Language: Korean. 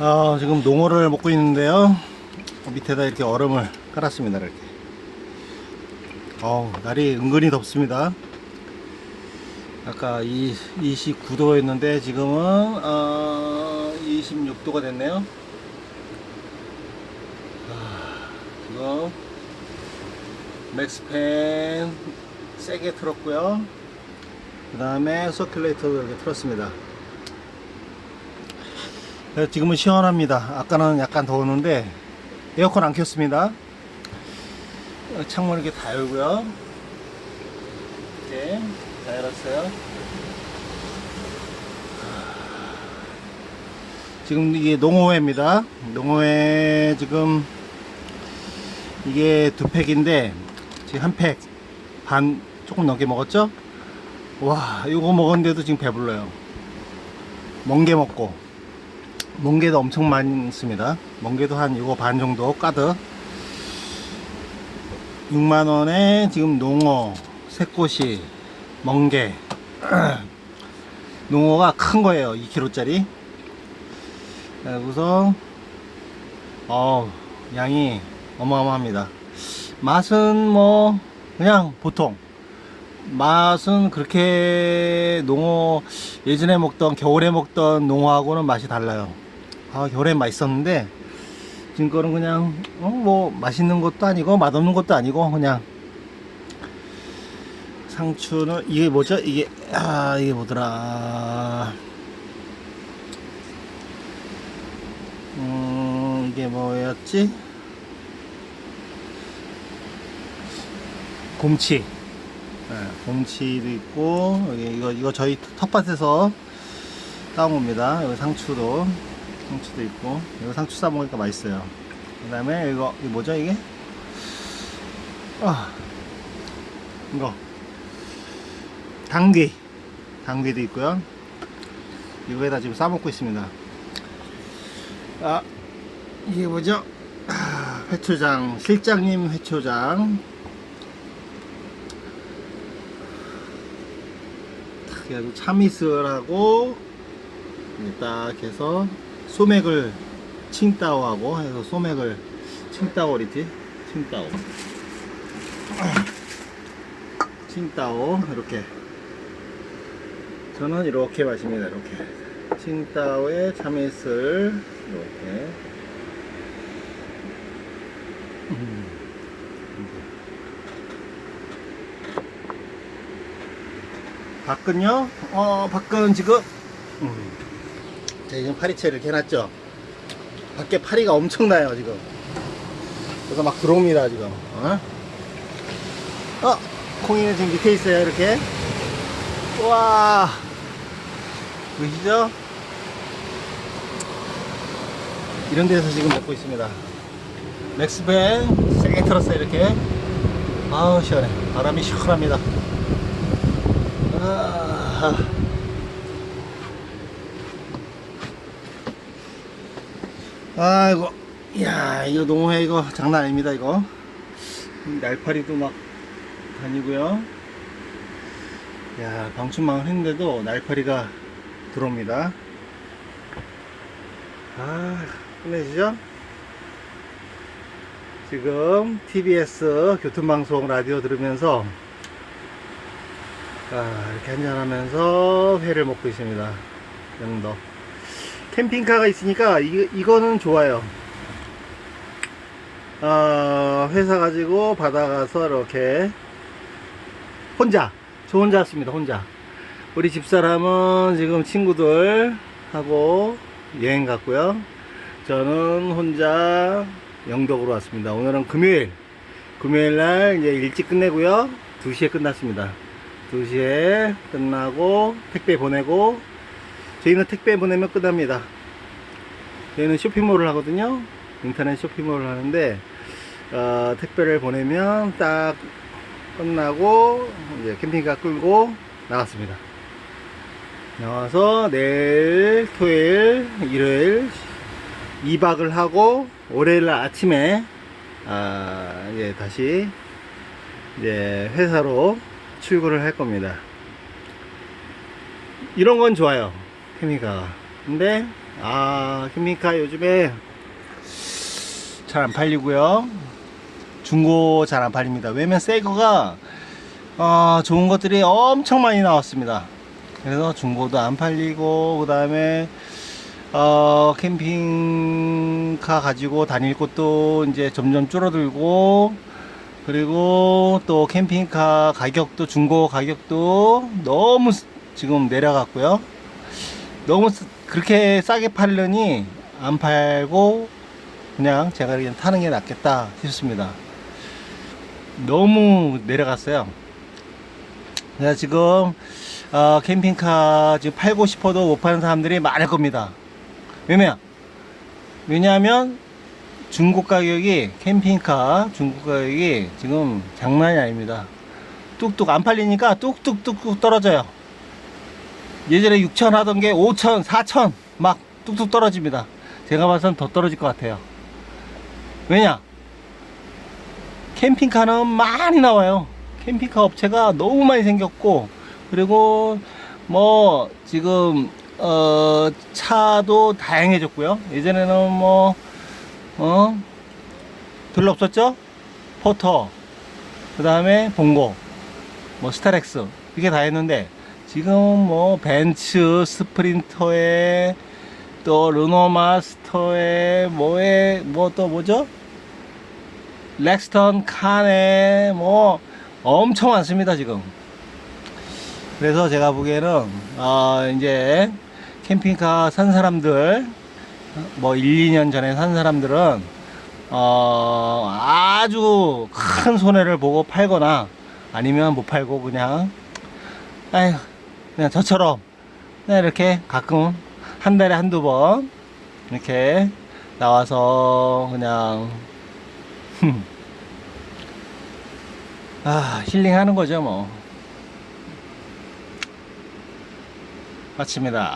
아, 지금 농어를 먹고 있는데요. 밑에다 이렇게 얼음을 깔았습니다. 이렇게. 어우, 날이 은근히 덥습니다. 아까 이 29도였는데 지금은 어, 26도가 됐네요. 아, 지금 맥스팬 세게 틀었고요. 그 다음에 서큘레이터도 이렇게 틀었습니다. 네, 지금은 시원합니다. 아까는 약간 더웠는데 에어컨 안 켰습니다. 어, 창문 이렇게 다 열고요. 이렇게 다 열었어요. 지금 이게 농어회입니다. 농어회 지금 이게 두 팩인데 지금 한 팩 반 조금 넘게 먹었죠? 와 이거 먹었는데도 지금 배불러요. 멍게 먹고 멍게도 엄청 많습니다. 멍게도 한 이거 반 정도 까득 6만원에 지금 농어, 새꼬시, 멍게. 농어가 큰 거예요 2kg짜리. 그래서 어 양이 어마어마합니다. 맛은 뭐 그냥 보통. 맛은 그렇게 농어 예전에 먹던 겨울에 먹던 농어하고는 맛이 달라요 아 겨울에 맛있었는데 지금 거는 그냥 어, 뭐 맛있는 것도 아니고 맛없는 것도 아니고 그냥. 상추는 이게 뭐죠? 이게 아 이게 뭐더라. 음 이게 뭐였지? 곰치. 네, 곰치도 있고 여기 이거 이거 저희 텃밭에서 따온 겁니다. 여기 상추도 상추도 있고. 이거 상추 싸 먹으니까 맛있어요. 그 다음에 이거 이거 뭐죠 이게? 아 이거. 당귀. 당귀도 있고요. 이거에다 지금 싸 먹고 있습니다. 아 이게 뭐죠? 아, 회초장 실장님 회초장. 그래서 참이슬하고 딱 해서 소맥을 칭따오하고 해서 소맥을 칭따오 리티? 칭따오. 칭따오 이렇게. 저는 이렇게 마십니다 이렇게. 칭따오에 참이슬 이렇게. 음. 밖은요? 어, 밖은 지금, 음, 지금 파리채를 해놨죠? 밖에 파리가 엄청나요, 지금. 그래서 막 들어옵니다, 지금. 어? 어, 콩이는 지금 밑에 있어요, 이렇게. 우와. 보이시죠? 이런 데서 지금 먹고 있습니다. 맥스밴 세게 틀었어요, 이렇게. 아우, 시원해. 바람이 시원합니다. 아, 아이고, 야 이거 농어회 이거 장난 아닙니다, 이거. 이 날파리도 막 다니고요. 야, 방충망을 했는데도 날파리가 들어옵니다. 아, 끝내시죠? 지금 TBS 교통방송 라디오 들으면서 아, 이렇게 한잔하면서 회를 먹고 있습니다. 영도. 캠핑카가 있으니까 이, 이거는 좋아요. 어, 회사 가지고 바다 가서 이렇게 혼자, 저 혼자 왔습니다. 혼자. 우리 집사람은 지금 친구들 하고 여행 갔고요. 저는 혼자 영덕으로 왔습니다. 오늘은 금요일. 금요일 날 이제 일찍 끝내고요. 2시에 끝났습니다. 2시에 끝나고 택배 보내고 저희는 택배 보내면 끝납니다. 저희는 쇼핑몰을 하거든요. 인터넷 쇼핑몰을 하는데 어, 택배를 보내면 딱 끝나고 이제 캠핑카 끌고 나갔습니다. 나와서 내일 토요일 일요일 2박을 하고 월요일 날 아침에 아, 이제 다시 이제 회사로 출근을 할 겁니다. 이런 건 좋아요. 케미가. 근데 아, 캠핑카 요즘에 잘 안 팔리고요. 중고 잘 안 팔립니다. 왜냐면 새 거가 아, 좋은 것들이 엄청 많이 나왔습니다. 그래서 중고도 안 팔리고 그 다음에 어, 캠핑카 가지고 다닐 곳도 이제 점점 줄어들고 그리고 또 캠핑카 가격도 중고 가격도 너무 스- 지금 내려갔고요. 너무 쓰- 그렇게 싸게 팔려니 안 팔고 그냥 제가 그냥 타는 게 낫겠다 싶습니다. 너무 내려갔어요. 제가 지금 어, 캠핑카 지금 팔고 싶어도 못 파는 사람들이 많을 겁니다. 왜냐? 왜냐하면 중고 가격이 캠핑카 중고 가격이 지금 장난이 아닙니다. 뚝뚝 안 팔리니까 뚝뚝뚝뚝 떨어져요. 예전에 6천 하던 게 5천, 4천 막 뚝뚝 떨어집니다. 제가 봐선 더 떨어질 것 같아요. 왜냐? 캠핑카는 많이 나와요. 캠핑카 업체가 너무 많이 생겼고 그리고 뭐 지금 어 차도 다양해졌고요. 예전에는 뭐 어? 별로 없었죠? 포터, 그 다음에 봉고, 뭐 스타렉스, 이게 다 했는데, 지금 뭐 벤츠 스프린터에, 또 르노 마스터에, 뭐에, 뭐 또 뭐죠? 렉스턴 칸에, 뭐 엄청 많습니다, 지금. 그래서 제가 보기에는, 어, 이제 캠핑카 산 사람들, 뭐 1, 2년 전에 산 사람들은 어 아주 큰 손해를 보고 팔거나 아니면 못 팔고 그냥 아휴 그냥 저처럼. 그냥 이렇게 가끔 한 달에 한두 번 이렇게 나와서 그냥 아 힐링하는 거죠 뭐. 마칩니다